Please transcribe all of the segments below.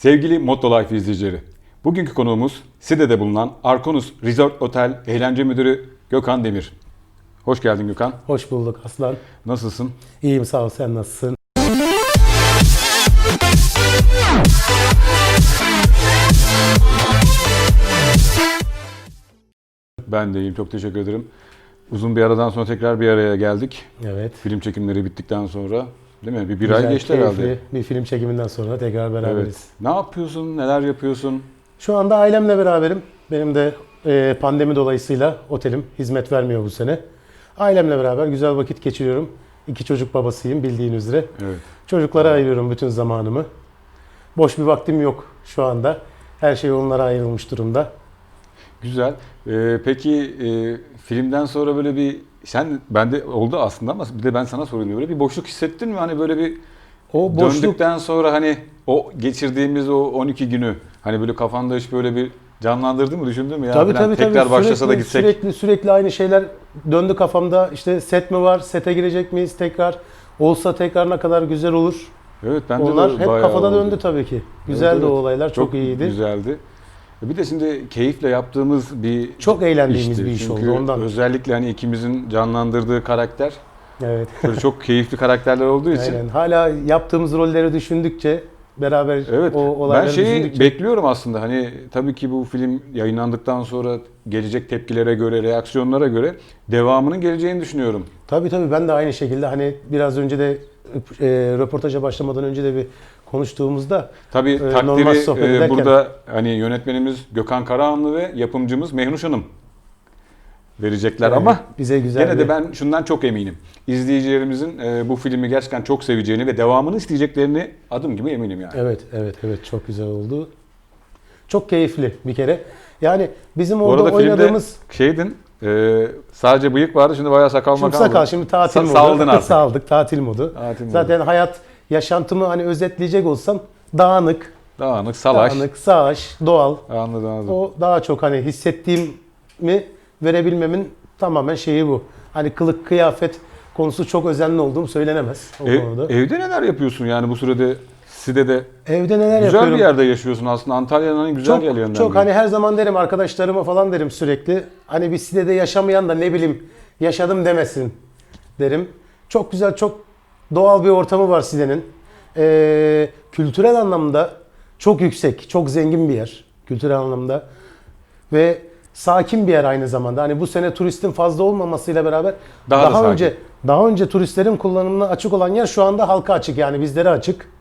Sevgili Motto Life izleyicileri, bugünkü konuğumuz Side'de bulunan Arkonus Resort Otel Eğlence Müdürü Gökhan Demir. Hoş geldin Gökhan. Hoş bulduk Aslan. Nasılsın? İyiyim sağ ol sen nasılsın? Ben de iyiyim, çok teşekkür ederim. Uzun bir aradan sonra tekrar bir araya geldik. Evet. Film çekimleri bittikten sonra, değil mi? Bir, bir ay geçti keyifli herhalde. Bir film çekiminden sonra tekrar beraberiz. Evet. Ne yapıyorsun, neler yapıyorsun? Şu anda ailemle beraberim. Benim de e, pandemi dolayısıyla otelim hizmet vermiyor bu sene. Ailemle beraber güzel vakit geçiriyorum. İki çocuk babasıyım bildiğin üzere. Evet. Çocuklara ayırıyorum bütün zamanımı. Boş bir vaktim yok şu anda. Her şey onlara ayrılmış durumda. Güzel. Ee, peki e, filmden sonra böyle bir sen bende oldu aslında ama bir de ben sana sorayım böyle bir boşluk hissettin mi? Hani böyle bir O boşluk döndükten sonra hani o geçirdiğimiz o 12 günü hani böyle kafanda hiç böyle bir canlandırdın mı düşündün mü ya? Tabii falan tabii tekrar tabii. başlasa da Sürekli- gitsek. Sürekli sürekli aynı şeyler döndü kafamda. İşte set mi var? Sete girecek miyiz tekrar? Olsa tekrar ne kadar güzel olur. Evet bende Onlar de hep kafada oldu. döndü tabii ki. Güzeldi Evet, o evet. olaylar. Çok, iyiydi. Güzeldi. E Bir de şimdi keyifle yaptığımız bir Çok eğlendiğimiz işti. bir iş Çünkü oldu ondan. özellikle hani ikimizin canlandırdığı karakter Evet. böyle çok keyifli karakterler olduğu için. Aynen. Hala yaptığımız rolleri düşündükçe beraber Evet. o ben olayları şeyi düşündükçe bekliyorum aslında. Hani tabii ki bu film yayınlandıktan sonra gelecek tepkilere göre, reaksiyonlara göre devamının geleceğini düşünüyorum. Tabii tabii ben de aynı şekilde hani biraz önce de e, röportaja başlamadan önce de bir konuştuğumuzda Tabii normal takdiri e, ederken- burada hani yönetmenimiz Gökhan Karahanlı ve yapımcımız Mehnuş Hanım verecekler e, ama bize güzel gene bir- de ben şundan çok eminim. İzleyicilerimizin e, bu filmi gerçekten çok seveceğini ve devamını isteyeceklerini adım gibi eminim yani. Evet, evet, evet çok güzel oldu. Çok keyifli bir kere. Yani bizim orada oynadığımız şeydin, e, sadece bıyık vardı şimdi bayağı sakal şimdi makal. sakal oldu. şimdi tatil Sa- modu. saldın artık. Saldık tatil modu. Tatil modu. Zaten hayat yaşantımı hani özetleyecek olsam dağınık, Dağınık, salaş. dağınık, sağış, doğal. Anladım anladım. O daha çok hani hissettiğimi verebilmemin tamamen şeyi bu. Hani kılık kıyafet konusu çok özenli olduğum söylenemez o Ev- konuda. evde neler yapıyorsun yani bu sürede Side'de? Evde neler Güzel yapıyorum? bir yerde yaşıyorsun aslında. Antalya'nın güzel çok, yerlerinden çok hani her zaman derim arkadaşlarıma falan derim sürekli. Hani bir sitede yaşamayan da ne bileyim yaşadım demesin derim. Çok güzel, çok doğal bir ortamı var sitenin. Ee, kültürel anlamda çok yüksek, çok zengin bir yer. Kültürel anlamda. Ve sakin bir yer aynı zamanda. Hani bu sene turistin fazla olmamasıyla beraber Daha da daha, sakin. önce daha önce turistlerin kullanımına açık olan yer şu anda halka açık yani bizlere açık.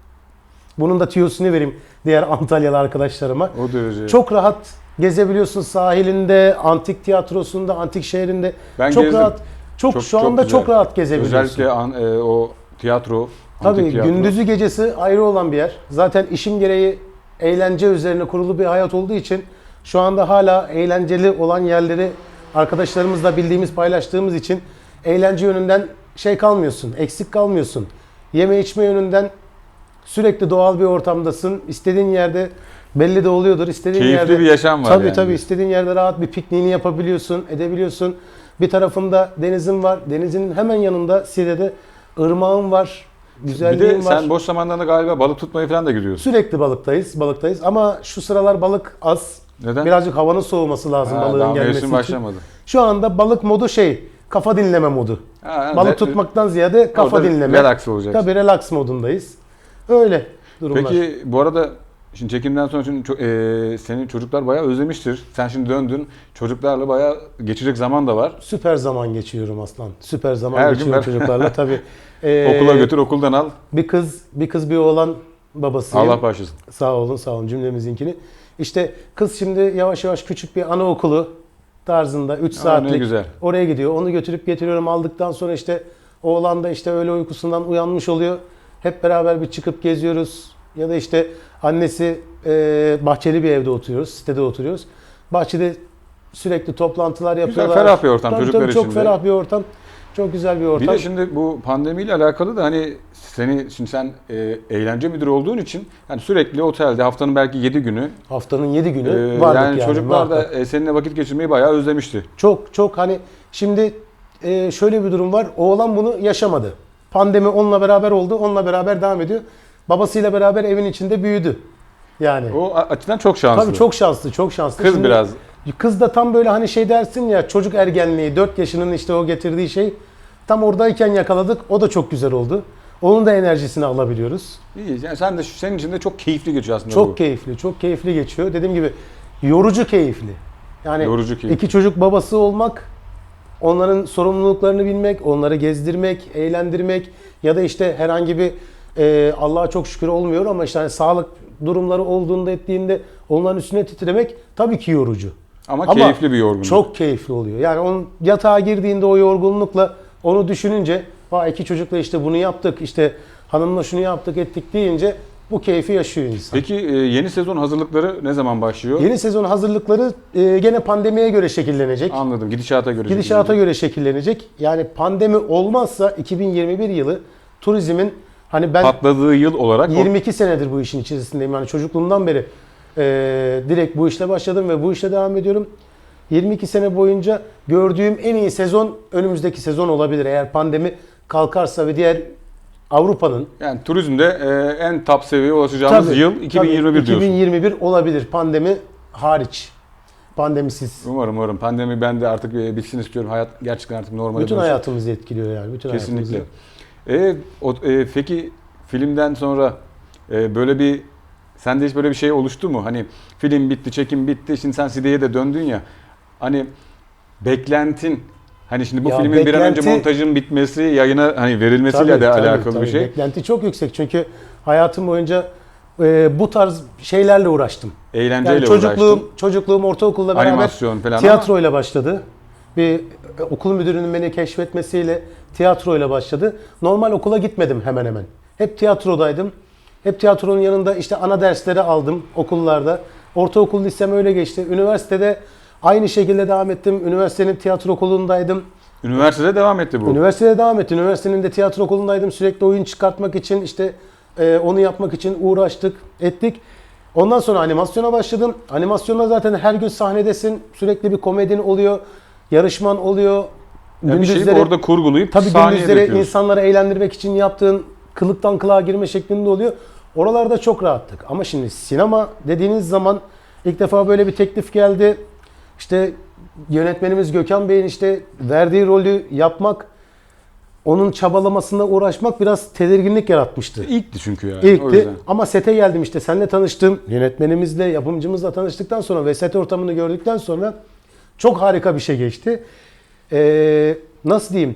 Bunun da tüyosunu vereyim diğer Antalyalı arkadaşlarıma. O derece. Çok rahat gezebiliyorsun sahilinde, antik tiyatrosunda, antik şehrinde. Ben çok gezdim. rahat. Çok, Çok- şu anda güzel. çok rahat gezebiliyorsun. Özellikle an- e, o tiyatro, Tabii tiyatro. gündüzü gecesi ayrı olan bir yer. Zaten işim gereği eğlence üzerine kurulu bir hayat olduğu için şu anda hala eğlenceli olan yerleri arkadaşlarımızla bildiğimiz, paylaştığımız için eğlence yönünden şey kalmıyorsun, eksik kalmıyorsun. Yeme içme yönünden sürekli doğal bir ortamdasın. İstediğin yerde belli de oluyordur. İstediğin Keyifli yerde bir yaşam var Tabii yani. tabii istediğin yerde rahat bir pikniğini yapabiliyorsun, edebiliyorsun. Bir tarafında denizin var. Denizin hemen yanında Side'de ırmağın var. Bir Güzelliğin de var. sen boş zamanlarında galiba balık tutmayı falan da gidiyorsun. Sürekli balıktayız, balıktayız. Ama şu sıralar balık az. Neden? Birazcık havanın soğuması lazım Ha, balığın daha gelmesi mevsim için. başlamadı. Şu anda balık modu şey, kafa dinleme modu. Ha, Balık re- tutmaktan ziyade kafa orada dinleme. Relax olacak. Tabii relax modundayız. Öyle durumlar. Peki bu arada şimdi çekimden sonra şimdi ço- e, senin çocuklar bayağı özlemiştir. Sen şimdi döndün. Çocuklarla bayağı geçecek zaman da var. Süper zaman geçiriyorum aslan. Süper zaman Her gün geçiriyorum ben- çocuklarla tabii. Ee, Okula götür, okuldan al. Bir kız, bir kız bir oğlan babasıyım. Allah bağışlasın. Sağ olun, sağ olun cümlemizinkini. İşte kız şimdi yavaş yavaş küçük bir anaokulu tarzında 3 Aa, ne saatlik güzel. oraya gidiyor. Onu götürüp getiriyorum. Aldıktan sonra işte oğlan da işte öğle uykusundan uyanmış oluyor. Hep beraber bir çıkıp geziyoruz. Ya da işte annesi e, bahçeli bir evde oturuyoruz, sitede oturuyoruz. Bahçede sürekli toplantılar yapıyorlar. ferah bir ortam Tabii, çocuklar tabii, Çok için de. ferah bir ortam. Çok güzel bir ortam. Bir de şimdi bu pandemiyle alakalı da hani seni şimdi sen e, eğlence müdürü olduğun için hani sürekli otelde haftanın belki 7 günü Haftanın 7 günü e, vardık yani, yani. çocuklar da e, seninle vakit geçirmeyi bayağı özlemişti. Çok çok hani şimdi e, şöyle bir durum var. Oğlan bunu yaşamadı. Pandemi onunla beraber oldu. Onunla beraber devam ediyor. Babasıyla beraber evin içinde büyüdü. Yani. O açıdan çok şanslı. Tabii çok şanslı, çok şanslı. Kız Şimdi- biraz Kız da tam böyle hani şey dersin ya çocuk ergenliği 4 yaşının işte o getirdiği şey tam oradayken yakaladık. O da çok güzel oldu. Onun da enerjisini alabiliyoruz. iyi. Yani sen de senin için de çok keyifli geçiyor aslında Çok bu. keyifli, çok keyifli geçiyor. Dediğim gibi yorucu keyifli. Yani Yorucu keyifli. iki çocuk babası olmak, onların sorumluluklarını bilmek, onları gezdirmek, eğlendirmek ya da işte herhangi bir e, Allah'a çok şükür olmuyor ama işte hani sağlık durumları olduğunda ettiğinde onların üstüne titremek tabii ki yorucu. Ama, Ama keyifli bir yorgunluk. Çok keyifli oluyor. Yani onun yatağa girdiğinde o yorgunlukla onu düşününce Vay iki çocukla işte bunu yaptık, işte hanımla şunu yaptık ettik deyince bu keyfi yaşıyor insan. Peki e, yeni sezon hazırlıkları ne zaman başlıyor? Yeni sezon hazırlıkları e, gene pandemiye göre şekillenecek. Anladım. Gidişata göre. Gidişata göre şekillenecek. Yani pandemi olmazsa 2021 yılı turizmin hani ben patladığı yıl olarak o- 22 senedir bu işin içerisindeyim. Yani çocukluğumdan beri e, direkt bu işle başladım ve bu işle devam ediyorum. 22 sene boyunca gördüğüm en iyi sezon önümüzdeki sezon olabilir. Eğer pandemi kalkarsa ve diğer Avrupa'nın yani turizmde e, en top seviyeye ulaşacağımız Tabii, yıl 2021 tabii, diyorsun. 2021 olabilir pandemi hariç. Pandemisiz. Umarım umarım. Pandemi ben de artık e, bitsin istiyorum. Hayat gerçekten artık normale Bütün dönsün. hayatımızı etkiliyor yani. Bütün Kesinlikle. hayatımızı. E, o, e, peki filmden sonra e, böyle bir sende hiç böyle bir şey oluştu mu? Hani film bitti, çekim bitti. Şimdi sen Side'ye de döndün ya. Hani beklentin Hani şimdi bu Ya filmin bir an önce beklenti- montajın bitmesi, yayına hani verilmesiyle Tabii, de tabii, alakalı tabii. bir şey. Beklenti çok yüksek çünkü hayatım boyunca e, bu tarz şeylerle uğraştım. Eğlenceyle Yani çocukluğum, uğraştın. çocukluğum ortaokulla beraber Animasyon falan ama tiyatroyla başladı. Bir e, okul müdürünün beni keşfetmesiyle tiyatroyla başladı. Normal okula gitmedim hemen hemen. Hep tiyatrodaydım. Hep tiyatronun yanında işte ana dersleri aldım okullarda. Ortaokul lisem öyle geçti. Üniversitede aynı şekilde devam ettim. Üniversitenin tiyatro okulundaydım. üniversitede devam etti bu. Üniversitede devam etti. Üniversitenin de tiyatro okulundaydım. Sürekli oyun çıkartmak için işte e, onu yapmak için uğraştık, ettik. Ondan sonra animasyona başladım. Animasyonda zaten her gün sahnedesin. Sürekli bir komedin oluyor. Yarışman oluyor. Yani bir şeyi orada kurgulayıp Tabii sahneye gündüzleri döküyorsun. insanları eğlendirmek için yaptığın kılıktan kılığa girme şeklinde oluyor. Oralarda çok rahattık. Ama şimdi sinema dediğiniz zaman ilk defa böyle bir teklif geldi. İşte yönetmenimiz Gökhan Bey'in işte verdiği rolü yapmak, onun çabalamasında uğraşmak biraz tedirginlik yaratmıştı. İlkti çünkü yani. o İlkti ama sete geldim işte seninle tanıştım. Yönetmenimizle, yapımcımızla tanıştıktan sonra ve set ortamını gördükten sonra çok harika bir şey geçti. Ee, nasıl diyeyim?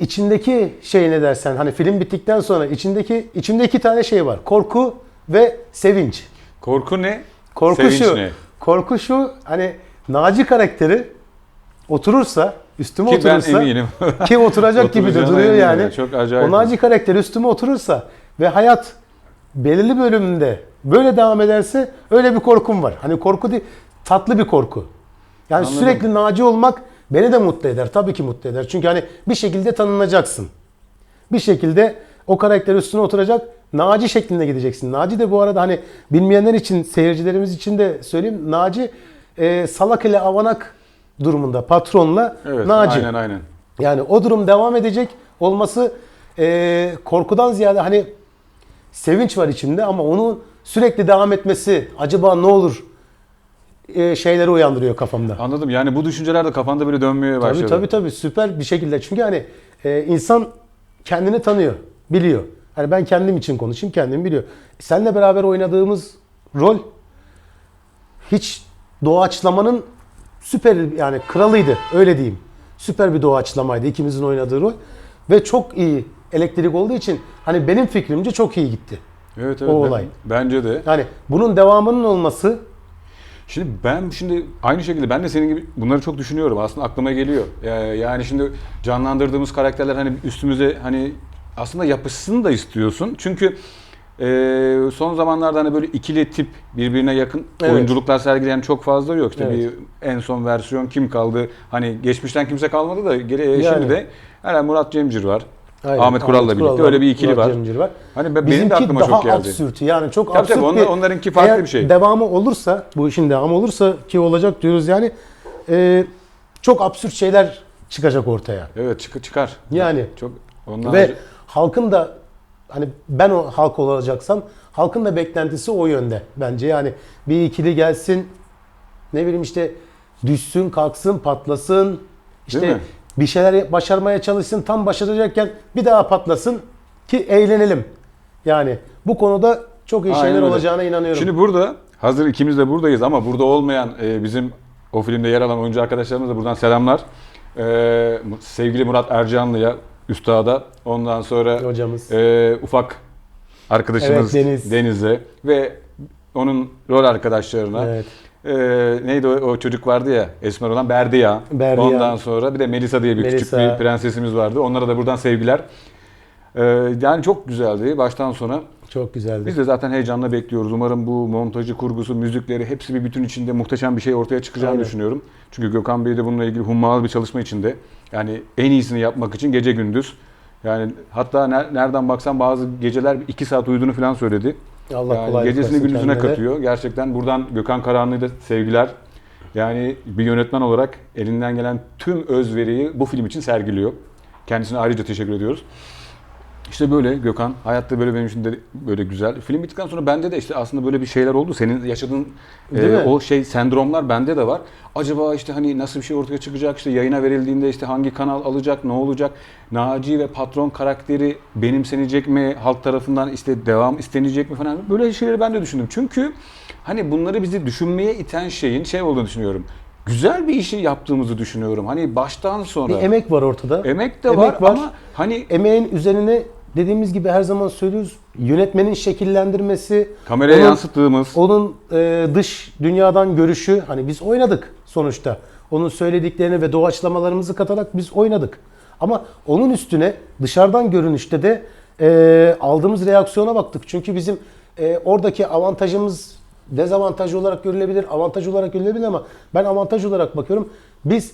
İçindeki şey ne dersen hani film bittikten sonra içindeki içimde iki tane şey var. Korku ve sevinç. Korku ne? Korku Sevinç şu. ne? Korku şu hani Naci karakteri oturursa üstüme Ki ben oturursa eminim. ki oturacak gibi de duruyor yani. ya, çok acayip. O Naci karakteri üstüme oturursa ve hayat belirli bölümünde böyle devam ederse öyle bir korkum var. Hani korku değil, tatlı bir korku. Yani Anladım. sürekli Naci olmak beni de mutlu eder. Tabii ki mutlu eder. Çünkü hani bir şekilde tanınacaksın. Bir şekilde o karakter üstüne oturacak. Naci şeklinde gideceksin. Naci de bu arada hani bilmeyenler için, seyircilerimiz için de söyleyeyim. Naci e, salak ile avanak durumunda patronla Evet, Naci. aynen aynen. Yani o durum devam edecek olması e, korkudan ziyade hani sevinç var içimde ama onun sürekli devam etmesi acaba ne olur e, şeyleri uyandırıyor kafamda. Anladım. Yani bu düşünceler de kafanda böyle dönmeye başladı. Tabii tabii tabii süper bir şekilde. Çünkü hani e, insan kendini tanıyor, biliyor. Hani ben kendim için konuşayım, kendim biliyor. Seninle beraber oynadığımız rol hiç doğaçlamanın süper yani kralıydı öyle diyeyim. Süper bir doğaçlamaydı ikimizin oynadığı rol ve çok iyi elektrik olduğu için hani benim fikrimce çok iyi gitti. Evet evet. O ben- olay. Bence de. Yani bunun devamının olması Şimdi ben şimdi aynı şekilde ben de senin gibi bunları çok düşünüyorum. Aslında aklıma geliyor. Ya- Yani şimdi canlandırdığımız karakterler hani üstümüze hani aslında yapışsın da istiyorsun. Çünkü e, son zamanlarda hani böyle ikili tip birbirine yakın Evet. oyunculuklar sergileyen çok fazla yok. İşte Evet. bir en son versiyon kim kaldı? Hani geçmişten kimse kalmadı da geri, e, Yani. şimdi de herhalde Murat Cemcir var. Aynen, Ahmet Kural'la birlikte Kural öyle bir ikili Murat var. Cemcir var. Hani be- benim de aklıma çok geldi. absürt yani çok Tabii absürt tabii, onlar- onlarınki farklı Eğer bir şey. devamı olursa, bu işin devamı olursa ki olacak diyoruz yani e, çok absürt şeyler çıkacak ortaya. Evet çık- çıkar. Yani Çok ondan ve halkın da hani ben o halk olacaksam halkın da beklentisi o yönde bence. Yani bir ikili gelsin ne bileyim işte düşsün, kalksın, patlasın. İşte bir şeyler başarmaya çalışsın. Tam başaracakken bir daha patlasın ki eğlenelim. Yani bu konuda çok iyi Aynen şeyler öyle. olacağına inanıyorum. Şimdi burada hazır ikimiz de buradayız ama burada olmayan e, bizim o filmde yer alan oyuncu arkadaşlarımıza buradan selamlar. E, sevgili Murat Ercanlı'ya, Üstad'a, ondan sonra Hocamız. e, ufak arkadaşımız Evet, Deniz. Deniz'e ve onun rol arkadaşlarına. Evet. E, neydi o, o çocuk vardı ya esmer olan Berdiya. Berdiya. Ondan sonra bir de Melisa diye bir küçük Melisa. bir prensesimiz vardı. Onlara da buradan sevgiler. E, yani çok güzeldi baştan sona. Çok güzeldi. Biz de zaten heyecanla bekliyoruz. Umarım bu montajı, kurgusu, müzikleri hepsi bir bütün içinde muhteşem bir şey ortaya çıkacağını Aynen. düşünüyorum. Çünkü Gökhan Bey de bununla ilgili hummalı bir çalışma içinde. Yani en iyisini yapmak için gece gündüz. Yani hatta ner- nereden baksan bazı geceler 2 saat uyuduğunu falan söyledi. Allah yani kolaylık gecesini gündüzüne kendine. katıyor. Gerçekten buradan Gökhan Karahanlı'ya da sevgiler. Yani bir yönetmen olarak elinden gelen tüm özveriyi bu film için sergiliyor. Kendisine ayrıca teşekkür ediyoruz. İşte böyle Gökhan. Hayatta böyle benim için de böyle güzel. Film bittikten sonra bende de işte aslında böyle bir şeyler oldu. Senin yaşadığın e, o şey sendromlar bende de var. Acaba işte hani nasıl bir şey ortaya çıkacak? İşte yayına verildiğinde işte hangi kanal alacak, ne olacak? Naci ve patron karakteri benimsenecek mi? Halk tarafından işte devam istenecek mi falan. Böyle şeyleri ben de düşündüm. Çünkü hani bunları bizi düşünmeye iten şeyin şey olduğunu düşünüyorum. Güzel bir işi yaptığımızı düşünüyorum. Hani baştan sonra. Bir emek var ortada. Emek de Emek var, var. ama hani Emeğin üzerine dediğimiz gibi her zaman söylüyoruz. Yönetmenin şekillendirmesi, kameraya onun- yansıttığımız onun e, dış dünyadan görüşü hani biz oynadık sonuçta. Onun söylediklerini ve doğaçlamalarımızı katarak biz oynadık. Ama onun üstüne dışarıdan görünüşte de e, aldığımız reaksiyona baktık. Çünkü bizim e, oradaki avantajımız dezavantaj olarak görülebilir, avantaj olarak görülebilir ama ben avantaj olarak bakıyorum. Biz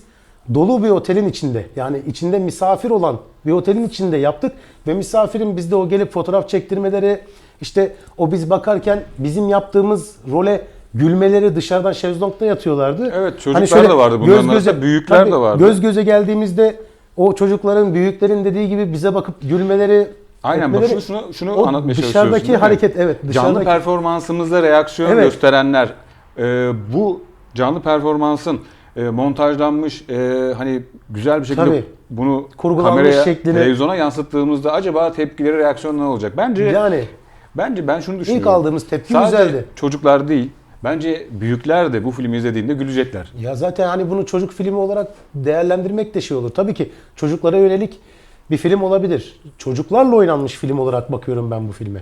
dolu bir otelin içinde yani içinde misafir olan bir otelin içinde yaptık ve misafirin bizde o gelip fotoğraf çektirmeleri işte o biz bakarken bizim yaptığımız role gülmeleri dışarıdan şezlongda yatıyorlardı. Hani Evet, çocuklar da vardı bunların arasında, büyükler de vardı. Göz göze geldiğimizde o çocukların, büyüklerin dediği gibi bize bakıp gülmeleri Aynen bak şunu, şunu, şunu o anlatmaya çalışıyorsun. dışarıdaki hareket evet Canlı dışarıdaki performansımızda reaksiyon Evet. gösterenler e, bu canlı performansın e, montajlanmış e, hani güzel bir şekilde Tabii. bunu Kurgulanmış kameraya şeklini- televizyona yansıttığımızda acaba tepkileri reaksiyon ne olacak? Bence yani bence ben şunu düşünüyorum. ilk aldığımız tepki Sadece güzeldi. çocuklar değil. Bence büyükler de bu filmi izlediğinde gülecekler. Ya zaten hani bunu çocuk filmi olarak değerlendirmek de şey olur. Tabii ki çocuklara yönelik bir film olabilir. Çocuklarla oynanmış film olarak bakıyorum ben bu filme.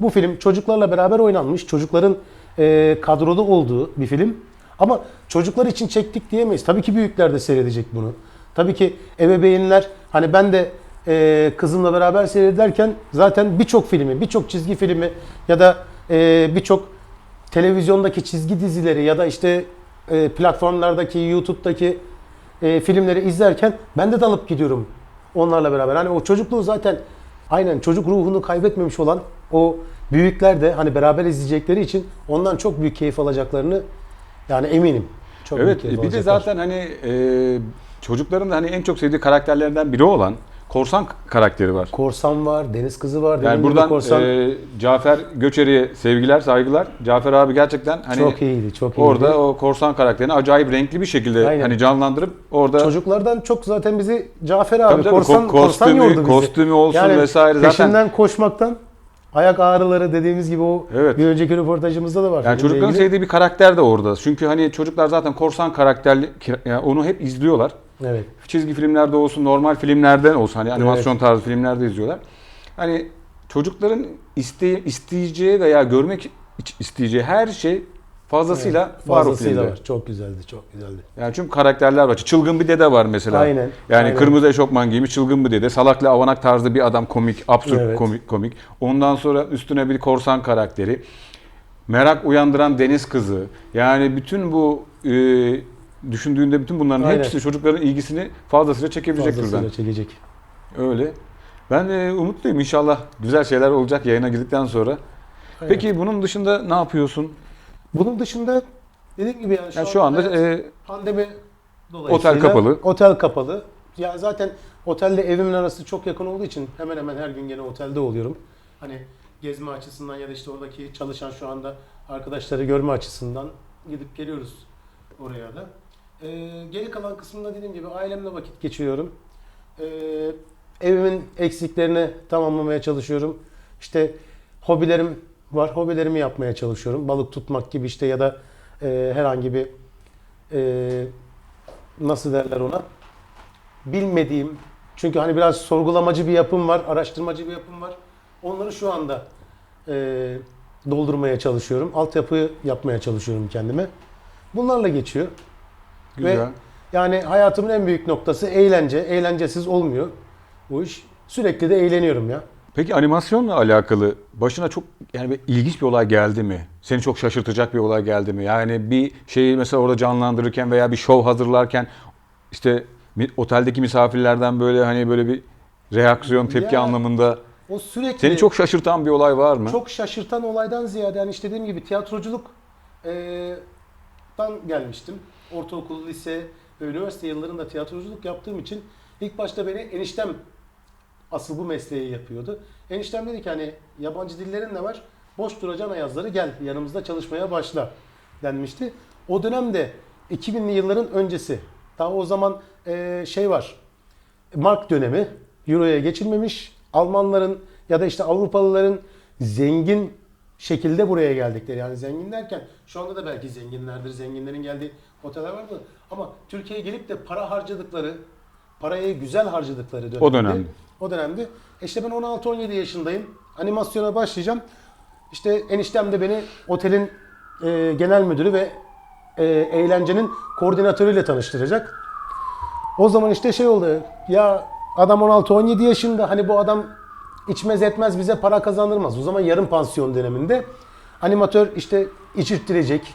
Bu film çocuklarla beraber oynanmış, çocukların e, kadroda olduğu bir film. Ama çocuklar için çektik diyemeyiz. Tabii ki büyükler de seyredecek bunu. Tabii ki ebeveynler, hani ben de e, kızımla beraber seyrederken zaten birçok filmi, birçok çizgi filmi ya da e, birçok televizyondaki çizgi dizileri ya da işte e, platformlardaki, YouTube'daki e, filmleri izlerken ben de dalıp gidiyorum onlarla beraber. Hani o çocukluğu zaten aynen çocuk ruhunu kaybetmemiş olan o büyükler de hani beraber izleyecekleri için ondan çok büyük keyif alacaklarını yani eminim. Çok Evet bir de zaten hani e, çocukların da hani en çok sevdiği karakterlerden biri olan korsan karakteri var. Korsan var, Deniz Kızı var. Yani buradan korsan e, Cafer Göçeri'ye sevgiler, saygılar. Cafer abi gerçekten hani çok iyiydi, çok iyiydi. orada o korsan karakterini acayip renkli bir şekilde Aynen. hani canlandırıp orada Çocuklardan çok zaten bizi Cafer abi Tabii tabii, korsan, ko- korsan kostümü- yordu bizi. kostümü olsun vesaire zaten- Peşinden koşmaktan ayak ağrıları dediğimiz gibi o Evet. bir önceki röportajımızda da var. yani çocukların ilgili. sevdiği bir karakter de orada. Çünkü hani çocuklar zaten korsan karakterli yani onu hep izliyorlar. Evet. Çizgi filmlerde olsun, normal filmlerden olsun hani animasyon tarzı filmlerde izliyorlar. Hani çocukların iste, isteyeceği veya görmek isteyeceği her şey fazlasıyla Evet, var o fazlasıyla var. Çok güzeldi, çok güzeldi. Yani çünkü karakterler var. Çılgın bir dede var mesela. Aynen, Yani aynen. kırmızı eşofman giymiş çılgın bir dede. Salaklı avanak tarzı bir adam komik, absürt Evet. komik komik. Ondan sonra üstüne bir korsan karakteri. Merak uyandıran deniz kızı. Yani bütün bu e, düşündüğünde bütün bunların Aynen. hepsi çocukların ilgisini fazlasıyla çekebilecek türden. Fazlasıyla çekecek. Öyle. Ben de umutluyum inşallah güzel şeyler olacak yayına girdikten sonra. Aynen. Peki bunun dışında ne yapıyorsun? Bunun dışında dediğim gibi yani şu, Yani şu anda e, pandemi dolayısıyla Otel kapalı. Otel kapalı. Ya zaten otelle evimin arası çok yakın olduğu için hemen hemen her gün gene otelde oluyorum. Hani gezme açısından ya da işte oradaki çalışan şu anda arkadaşları görme açısından gidip geliyoruz oraya da. Ee, geri kalan kısmında dediğim gibi ailemle vakit geçiriyorum. Ee, evimin eksiklerini tamamlamaya çalışıyorum. İşte hobilerim var. Hobilerimi yapmaya çalışıyorum. Balık tutmak gibi işte ya da e, herhangi bir e, nasıl derler ona bilmediğim çünkü hani biraz sorgulamacı bir yapım var, araştırmacı bir yapım var. Onları şu anda e, doldurmaya çalışıyorum. Altyapı yapmaya çalışıyorum kendime. Bunlarla geçiyor. Güzel. Ve yani hayatımın en büyük noktası eğlence. Eğlencesiz olmuyor bu iş. Sürekli de eğleniyorum ya. Peki animasyonla alakalı başına çok yani bir ilginç bir olay geldi mi? Seni çok şaşırtacak bir olay geldi mi? Yani bir şeyi mesela orada canlandırırken veya bir show hazırlarken işte oteldeki misafirlerden böyle hani böyle bir reaksiyon, tepki Ya, anlamında O sürekli seni çok şaşırtan bir olay var mı? Çok şaşırtan olaydan ziyade yani işte dediğim gibi tiyatroculuk dan gelmiştim. Ortaokul, lise ve üniversite yıllarında tiyatroculuk yaptığım için ilk başta beni eniştem asıl bu mesleği yapıyordu. Eniştem dedi ki hani yabancı dillerin ne var? Boş duracağın yazları gel yanımızda çalışmaya başla denmişti. O dönemde 2000'li yılların öncesi. Daha o zaman eee, şey var. Mark dönemi Euro'ya geçilmemiş. Almanların ya da işte Avrupalıların zengin şekilde buraya geldikleri. Yani zengin derken şu anda da belki zenginlerdir. Zenginlerin geldiği oteller vardı. Ama Türkiye'ye gelip de para harcadıkları, parayı güzel harcadıkları dönemde. O dönemde. O dönemde. E İşte ben 16-17 yaşındayım. Animasyona başlayacağım. İşte eniştem de beni otelin e, genel müdürü ve e, eğlencenin koordinatörüyle tanıştıracak. O zaman işte şey oldu. Ya adam 16-17 yaşında hani bu adam içmez etmez bize para kazandırmaz. O zaman yarım pansiyon döneminde animatör işte içirttirecek,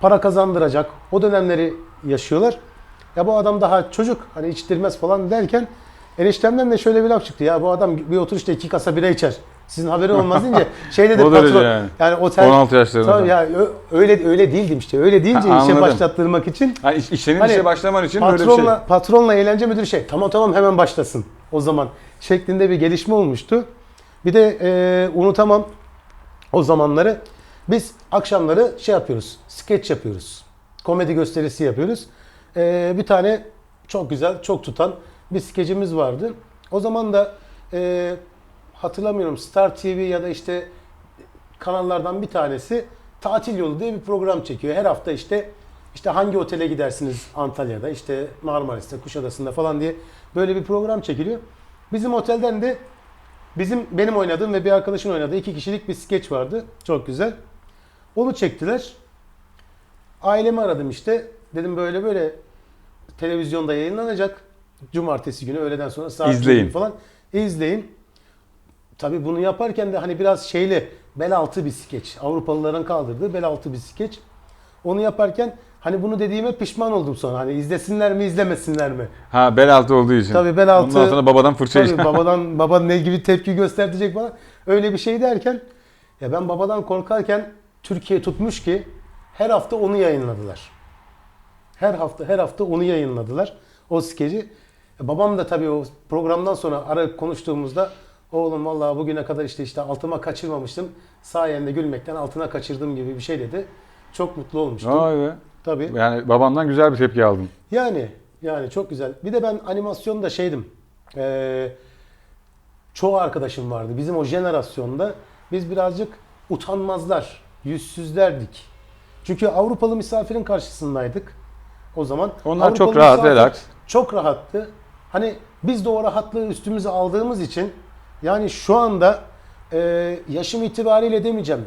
para kazandıracak. O dönemleri yaşıyorlar. Ya bu adam daha çocuk hani içtirmez falan derken eniştemden de şöyle bir laf çıktı. Ya bu adam bir oturuşta iki kasa bira içer. Sizin haberi olmaz deyince şey dedi O derece patron. yani. Otel 16 yaşlarında. Tabii ya ö- öyle öyle değildim işte. Öyle deyince Ha, işe anladım. başlattırmak için Ha, iş, iş- senin Hani işe başlaman için böyle bir şey. patronla, patronla eğlence müdürü şey tamam tamam hemen başlasın o zaman şeklinde bir gelişme olmuştu. Bir de e, unutamam o zamanları biz akşamları şey yapıyoruz skeç yapıyoruz. Komedi gösterisi yapıyoruz. E, bir tane çok güzel çok tutan bir skecimiz vardı. O zaman da e, hatırlamıyorum Star TV ya da işte kanallardan bir tanesi Tatil Yolu diye bir program çekiyor. Her hafta işte işte hangi otele gidersiniz Antalya'da, işte Marmaris'te, Kuşadası'nda falan diye böyle bir program çekiliyor. Bizim otelden de bizim benim oynadığım ve bir arkadaşın oynadığı iki kişilik bir skeç vardı. Çok güzel. Onu çektiler. Ailemi aradım işte. Dedim böyle böyle televizyonda yayınlanacak. Cumartesi günü öğleden sonra saat İzleyin. falan. İzleyin. Tabii bunu yaparken de hani biraz şeyli bel altı bir skeç. Avrupalıların kaldırdığı bel altı bir skeç. Onu yaparken hani bunu dediğime pişman oldum sonra. Hani izlesinler mi izlemesinler mi? Ha bel altı olduğu için. Tabii bel altı. Ondan sonra babadan fırça Tabii babadan baban ne gibi tepki göstertecek falan. Öyle bir şey derken ya ben babadan korkarken Türkiye tutmuş ki her hafta onu yayınladılar. Her hafta her hafta onu yayınladılar. O skeci. E, Babam da tabii o programdan sonra ara konuştuğumuzda oğlum vallahi bugüne kadar işte işte altıma kaçırmamıştım. Sayende gülmekten altına kaçırdım gibi bir şey dedi. Çok mutlu olmuştum. Vay be. Tabii. Yani babandan güzel bir tepki aldın. Yani yani çok güzel. Bir de ben animasyonda şeydim. Ee, çoğu arkadaşım vardı. Bizim o jenerasyonda biz birazcık utanmazlar, yüzsüzlerdik. Çünkü Avrupalı misafirin karşısındaydık o zaman. Onlar Avrupalı çok rahat, misafir relax. Çok rahattı. Hani biz de o rahatlığı üstümüze aldığımız için yani şu anda e, yaşım itibariyle demeyeceğim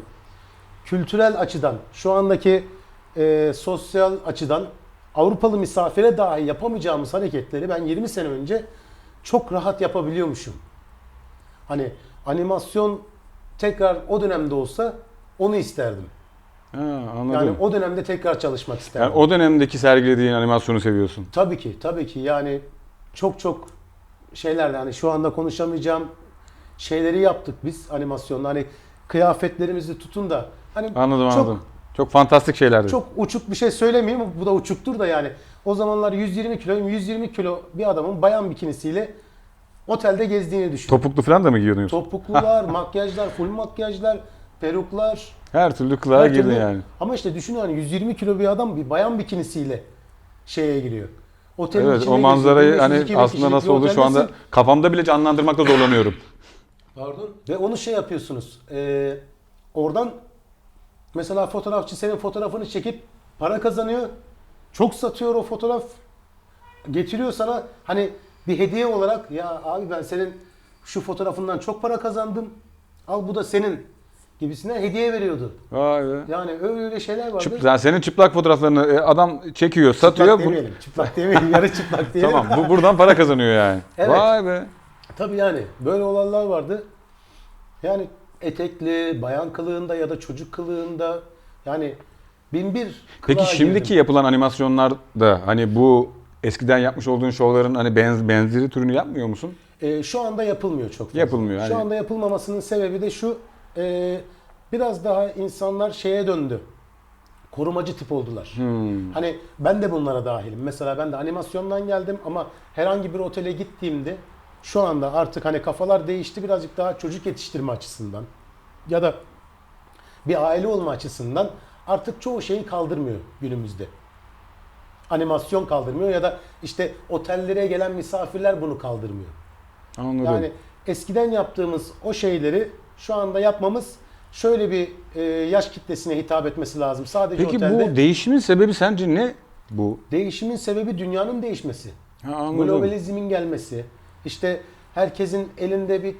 kültürel açıdan, şu andaki e, sosyal açıdan Avrupalı misafire dahi yapamayacağımız hareketleri ben 20 sene önce çok rahat yapabiliyormuşum. Hani animasyon tekrar o dönemde olsa onu isterdim. Ha, anladım. Yani Yani, o dönemde tekrar çalışmak isterdim. o dönemdeki sergilediğin animasyonu seviyorsun. Tabii ki, tabii ki. Yani çok çok şeyler hani şu anda konuşamayacağım şeyleri yaptık biz animasyonda. Hani kıyafetlerimizi tutun da hani Anladım çok anladım. Çok fantastik şeylerdi. çok uçuk bir şey söylemeyeyim bu da uçuktur da yani. O zamanlar 120 kiloyum. 120 kilo bir adamın bayan bikinisiyle Otelde gezdiğini düşün. Topuklu falan da mı giyiyordun yoksa? Topuklular, makyajlar, full makyajlar, peruklar. Her türlü kılığa girdin yani. Ama işte düşün hani 120 kilo bir adam bir bayan bikinisiyle şeye giriyor. Otelin Evet içinde o manzarayı hani 1500-2000 aslında nasıl oldu şu anda kafamda bile canlandırmakta zorlanıyorum. Pardon. Ve onu şey yapıyorsunuz. Ee, oradan mesela fotoğrafçı senin fotoğrafını çekip para kazanıyor. Çok satıyor o fotoğraf. Getiriyor sana hani bir hediye olarak ya abi ben senin şu fotoğrafından çok para kazandım. Al bu da senin gibisine hediye veriyordu. Vay be. Yani öyle öyle şeyler vardı. Çıp, yani senin çıplak fotoğraflarını e, adam çekiyor, satıyor. çıplak Bu- demeyelim. Çıplak demeyelim. Yarı çıplak diyelim. tamam bu buradan para kazanıyor yani. Evet. Vay be. Tabii yani böyle olanlar vardı. Yani etekli, bayan kılığında ya da çocuk kılığında yani bin bir Peki şimdiki girdim. yapılan animasyonlar da hani bu eskiden yapmış olduğun şovların hani benz, benzeri türünü yapmıyor musun? Ee, şu anda yapılmıyor çok fazla. Yapılmıyor, Şu hani- anda yapılmamasının sebebi de şu. E, biraz daha insanlar şeye döndü. Korumacı tip oldular. Hmm. Hani ben de bunlara dahilim. Mesela ben de animasyondan geldim ama herhangi bir otele gittiğimde şu anda artık hani kafalar değişti birazcık daha çocuk yetiştirme açısından ya da bir aile olma açısından artık çoğu şeyi kaldırmıyor günümüzde. Animasyon kaldırmıyor ya da işte otellere gelen misafirler bunu kaldırmıyor. Anladım. Yani eskiden yaptığımız o şeyleri şu anda yapmamız şöyle bir e, yaş kitlesine hitap etmesi lazım. Sadece Peki otelde bu değişimin sebebi sence ne bu? değişimin sebebi dünyanın değişmesi. Ha, anladım. Globalizmin gelmesi. İşte herkesin elinde bir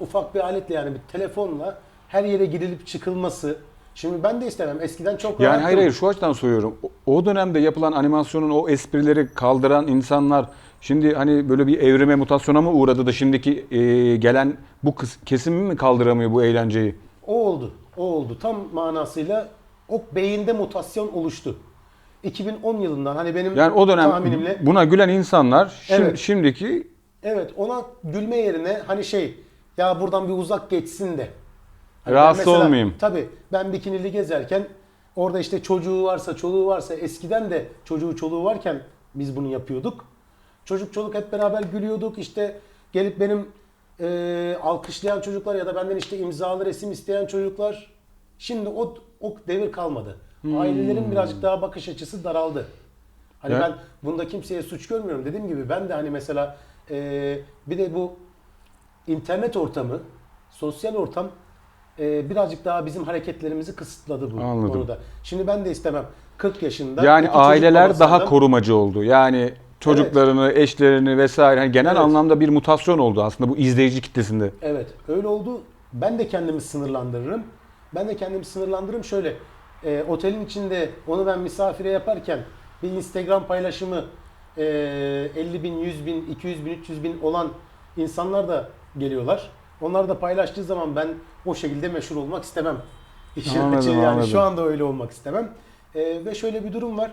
ufak bir aletle yani bir telefonla her yere girilip çıkılması. Şimdi ben de istemem. Eskiden çok Yani rahattım. hayır hayır şu açıdan soruyorum. O- O dönemde yapılan animasyonun o esprileri kaldıran insanlar şimdi hani böyle bir evrime mutasyona mı uğradı da şimdiki e, gelen bu kıs- kesim mi kaldıramıyor bu eğlenceyi? O oldu. O oldu. Tam manasıyla o beyinde mutasyon oluştu. 2010 yılından hani benim Yani o dönem tahminimle buna gülen insanlar şimdi, Evet. şimdiki evet ona gülme yerine hani şey ya buradan bir uzak geçsin de. Hani Rahatsız ben mesela- olmayayım. Tabii ben bikinili gezerken orada işte çocuğu varsa çoluğu varsa eskiden de çocuğu çoluğu varken biz bunu yapıyorduk. Çocuk çoluk hep beraber gülüyorduk işte gelip benim e, alkışlayan çocuklar ya da benden işte imzalı resim isteyen çocuklar. Şimdi o o devir kalmadı. Ailelerin birazcık daha bakış açısı daraldı. Hani Ya- ben bunda kimseye suç görmüyorum. Dediğim gibi ben de hani mesela e, bir de bu internet ortamı, sosyal ortam e, birazcık daha bizim hareketlerimizi kısıtladı bu Anladım. konuda. Şimdi ben de istemem 40 yaşında yani aileler daha korumacı oldu. Yani çocuklarını, eşlerini vesaire hani genel Evet. anlamda bir mutasyon oldu aslında bu izleyici kitlesinde. Evet öyle oldu. Ben de kendimi sınırlandırırım. Ben de kendimi sınırlandırırım şöyle. e, otelin içinde onu ben misafire yaparken bir Instagram paylaşımı e, 50 bin, 100 bin, 200 bin, 300 bin olan insanlar da geliyorlar. Onlar da paylaştığı zaman ben o şekilde meşhur olmak istemem. İşin Anladım, yani anladım. şu anda öyle olmak istemem. E, ve şöyle bir durum var.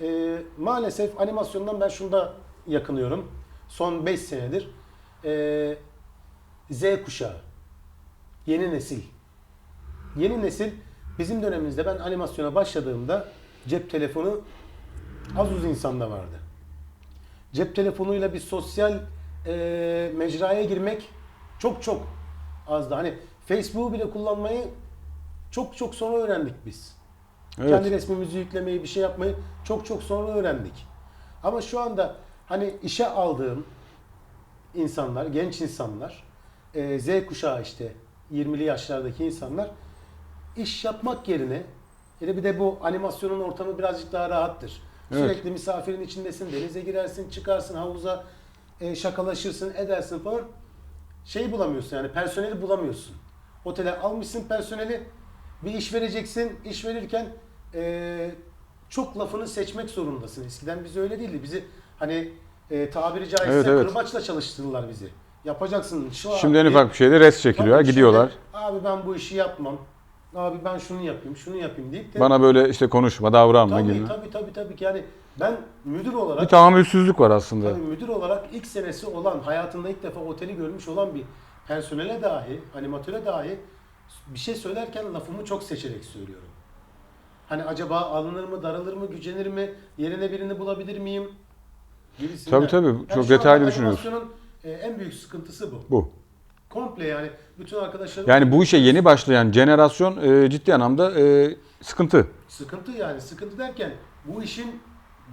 E, maalesef animasyondan ben şunu da yakınıyorum. Son 5 senedir. E, Z kuşağı. Yeni nesil. Yeni nesil bizim dönemimizde ben animasyona başladığımda cep telefonu az uz insanda vardı. Cep telefonuyla bir sosyal e, mecraya girmek çok çok azdı. Hani Facebook'u bile kullanmayı çok çok sonra öğrendik biz. Evet. Kendi resmimizi yüklemeyi, bir şey yapmayı çok çok sonra öğrendik. Ama şu anda hani işe aldığım insanlar, genç insanlar, e, Z kuşağı işte 20'li yaşlardaki insanlar iş yapmak yerine ya da bir de bu animasyonun ortamı birazcık daha rahattır. Evet. Sürekli misafirin içindesin, denize girersin, çıkarsın, havuza e, şakalaşırsın, edersin falan. Şeyi bulamıyorsun yani personeli bulamıyorsun. Otele almışsın personeli, bir iş vereceksin, iş verirken e, çok lafını seçmek zorundasın. Eskiden biz öyle değildi. Bizi hani e, tabiri caizse Evet, evet. kırbaçla çalıştırdılar bizi. Yapacaksın. Şu Şimdi en abi- ufak bir şeyde res çekiliyor, Tabii gidiyorlar. şimdi, abi ben bu işi yapmam. Abi ben şunu yapayım, şunu yapayım deyip de Bana böyle işte konuşma, davranma tabii, gibi. tabii tabii tabii ki yani ben müdür olarak Bir tahammülsüzlük var aslında. tabii müdür olarak ilk senesi olan, hayatında ilk defa oteli görmüş olan bir personele dahi, animatöre dahi bir şey söylerken lafımı çok seçerek söylüyorum. Hani acaba alınır mı, daralır mı, gücenir mi, yerine birini bulabilir miyim? Gibisinden. Tabii, tabii. Çok şu anda detaylı düşünüyorsun. animasyonun e, en büyük sıkıntısı bu. Bu. Komple yani bütün arkadaşlarım Yani bu işe yeni başlayan jenerasyon e, ciddi anlamda e, sıkıntı. sıkıntı yani sıkıntı derken bu işin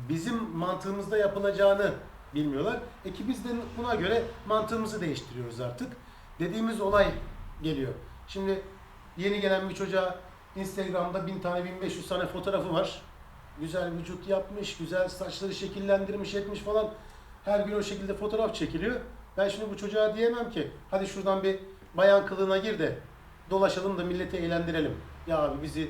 bizim mantığımızda yapılacağını bilmiyorlar. E ki biz de buna göre mantığımızı değiştiriyoruz artık. Dediğimiz olay geliyor. Şimdi yeni gelen bir çocuğa Instagram'da 1000 tane 1500 tane fotoğrafı var. Güzel vücut yapmış, güzel saçları şekillendirmiş etmiş falan. Her gün o şekilde fotoğraf çekiliyor. Ben şimdi bu çocuğa diyemem ki hadi şuradan bir bayan kılığına gir de dolaşalım da milleti eğlendirelim. Ya abi bizi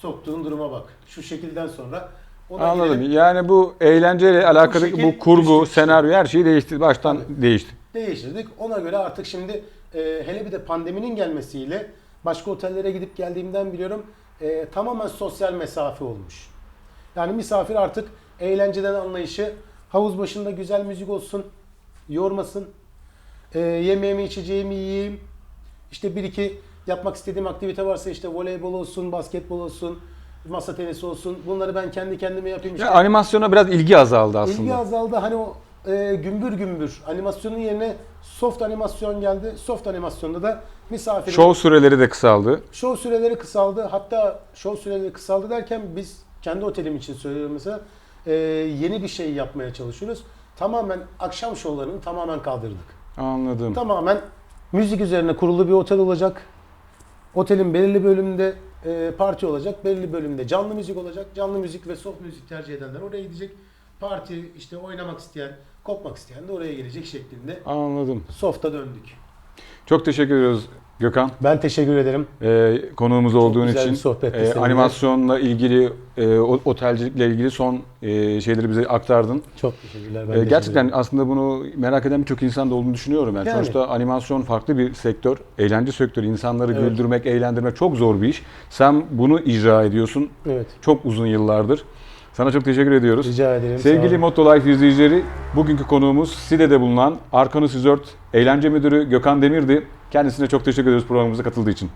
soktuğun duruma bak. Şu şekilden sonra ona Anladım. girelim. Yani bu eğlenceyle alakalı şekil bu kurgu, düştük. senaryo her şeyi değişti. Baştan Tabii. değişti. değiştirdik. Ona göre artık şimdi e, hele bir de pandeminin gelmesiyle başka otellere gidip geldiğimden biliyorum e, tamamen sosyal mesafe olmuş. Yani misafir artık eğlenceden anlayışı havuz başında güzel müzik olsun, yormasın, e, yemeğimi içeceğimi yiyeyim. İşte bir iki yapmak istediğim aktivite varsa işte voleybol olsun, basketbol olsun, masa tenisi olsun. Bunları ben kendi kendime yapayım. işte. Ya animasyona biraz ilgi azaldı aslında. İlgi azaldı. Hani o e, gümbür gümbür animasyonun yerine soft animasyon geldi. Soft animasyonda da misafirin Show süreleri de kısaldı. show süreleri kısaldı. Hatta show süreleri kısaldı derken biz kendi otelim için söylüyorum mesela e, yeni bir şey yapmaya çalışıyoruz. Tamamen akşam şovlarını tamamen kaldırdık. Anladım. Tamamen müzik üzerine kurulu bir otel olacak. Otelin belirli bölümünde e, parti olacak, belirli bölümde canlı müzik olacak. Canlı müzik ve soft müzik tercih edenler oraya gidecek. Parti işte oynamak isteyen, kopmak isteyen de oraya gelecek şeklinde Anladım. soft'a döndük. Çok teşekkür ediyoruz Gökhan. Ben teşekkür ederim. Ee, konuğumuz olduğun güzel için. bir seninle. animasyonla ilgili, e, otelcilikle ilgili son e, şeyleri bize aktardın. Çok teşekkürler. Ben teşekkür gerçekten ederim. aslında bunu merak eden birçok insan da olduğunu düşünüyorum. Yani, Yani. Sonuçta animasyon farklı bir sektör, eğlence sektörü. İnsanları Evet. güldürmek, eğlendirmek çok zor bir iş. Sen bunu icra ediyorsun Evet. çok uzun yıllardır. Sana çok teşekkür ediyoruz. Rica ederim. Sevgili. Motto Life izleyicileri, bugünkü konuğumuz Side'de bulunan Arkanus Resort Eğlence Müdürü Gökhan Demir'di. Kendisine çok teşekkür ediyoruz programımıza katıldığı için.